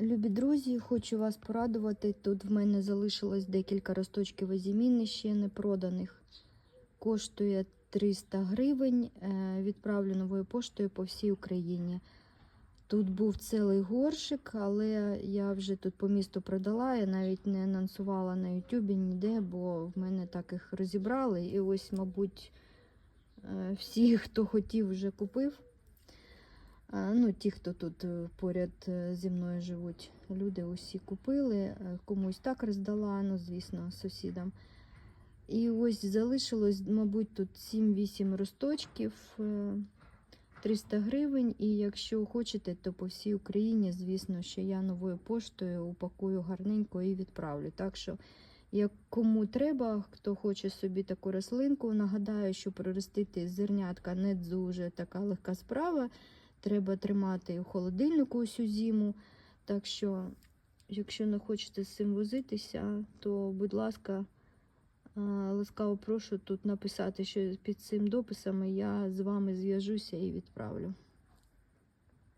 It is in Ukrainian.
Любі друзі, хочу вас порадувати. Тут в мене залишилось декілька росточків азіміни ще не проданих. Коштує 300 гривень. е, Відправлю новою поштою по всій Україні. Тут був цілий горшик, але я вже тут по місту продала. Я навіть не анонсувала на Ютубі ніде, бо в мене так їх розібрали. І ось, мабуть, е, всі, хто хотів, вже купив. Ну, ті, хто тут е, поряд е, зі мною живуть, люди усі купили, е, комусь так роздала, ну, звісно, сусідам. І ось залишилось, мабуть, тут 7-8 росточків, е, 300 гривень. І якщо хочете, то по всій Україні, звісно, що я новою поштою упакую гарненько і відправлю. Так що, як кому треба, хто хоче собі таку рослинку, нагадаю, що проростити зернятка не дуже така легка справа. Треба тримати у холодильнику усю зиму. Так що, якщо не хочете з цим возитися, то, будь ласка, ласкаво прошу тут написати, що під цим дописом я з вами зв'яжуся і відправлю.